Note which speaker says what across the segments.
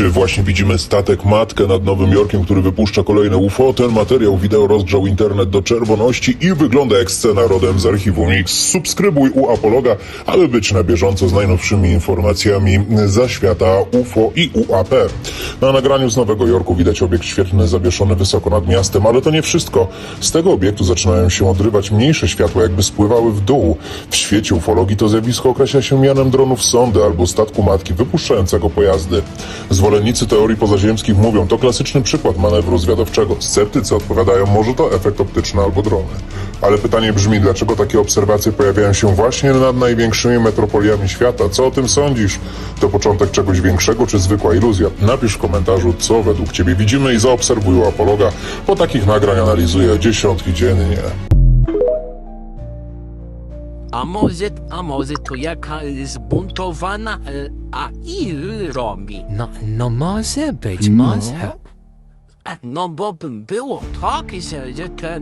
Speaker 1: Czy właśnie widzimy statek matkę nad Nowym Jorkiem, który wypuszcza kolejne UFO? Ten materiał wideo rozgrzał internet do czerwoności i wygląda jak scena rodem z archiwum X. Subskrybuj u Apologa, aby być na bieżąco z najnowszymi informacjami za świata UFO i UAP. Na nagraniu z Nowego Jorku widać obiekt świetlny zawieszony wysoko nad miastem, ale to nie wszystko. Z tego obiektu zaczynają się odrywać mniejsze światła, jakby spływały w dół. W świecie ufologii to zjawisko określa się mianem dronów sondy albo statku matki wypuszczającego pojazdy. Zwolennicy teorii pozaziemskich mówią, to klasyczny przykład manewru zwiadowczego. Sceptycy odpowiadają, może to efekt optyczny albo drony. Ale pytanie brzmi, dlaczego takie obserwacje pojawiają się właśnie nad największymi metropoliami świata? Co o tym sądzisz? To początek czegoś większego, czy zwykła iluzja? Napisz w komentarzu, co według Ciebie widzimy i zaobserwuj u Apologa, bo takich nagrań analizuje dziesiątki dziennie.
Speaker 2: A może, a może to jaka zbuntowana e, AI robi?
Speaker 3: No, no może być, może.
Speaker 2: E, No bo by było tak, że, że te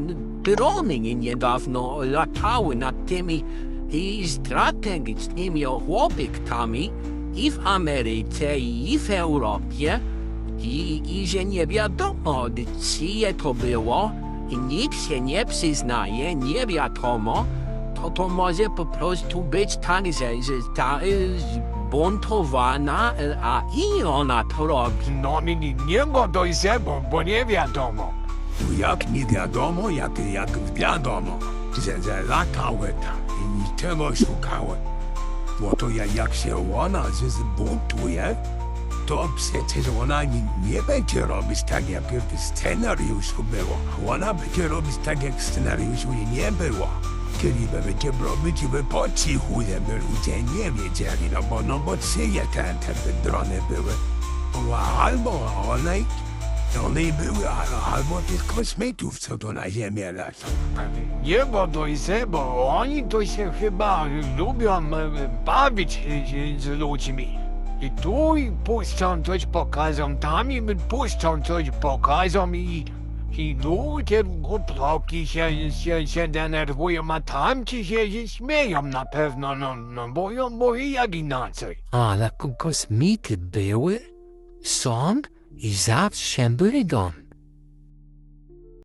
Speaker 2: drony niedawno latały nad tymi i strategicznymi obiektami i w Ameryce i w Europie i, i że nie wiadomo czyje to było i nikt się nie przyznaje, nie wiadomo, to to może po prostu być tak, że, że ta e, zbuntowana e, AI ona to robi.
Speaker 4: No nie, nie, nie dojdzie, bo, bo nie wiadomo. Jak nie wiadomo, jak, jak wiadomo, że, że latały tam i tego szukały. Bo to ja, jak się ona zbuntuje, to przecież ona nie, nie będzie robić tak, jak w scenariuszu było. Ona będzie robić tak, jak w scenariuszu nie było. Czyli będzie robić po cichu, żeby ludzie nie wiedzieli, no bo, no bo czyje te, te drony były. Albo one, one były, al- albo tych kosmitów, co tu na ziemię lecą. Nie bo dojdzie, bo oni to się chyba lubią e, bawić się z ludźmi. I tu i puszczą coś pokażą, tam i puszczą coś pokażą i... I ludzie głupoki się, się, się denerwują, a tamci się, się śmieją na pewno, no, no bo, bo i jak inaczej.
Speaker 3: Ale ko- kosmity były, są i zawsze będą.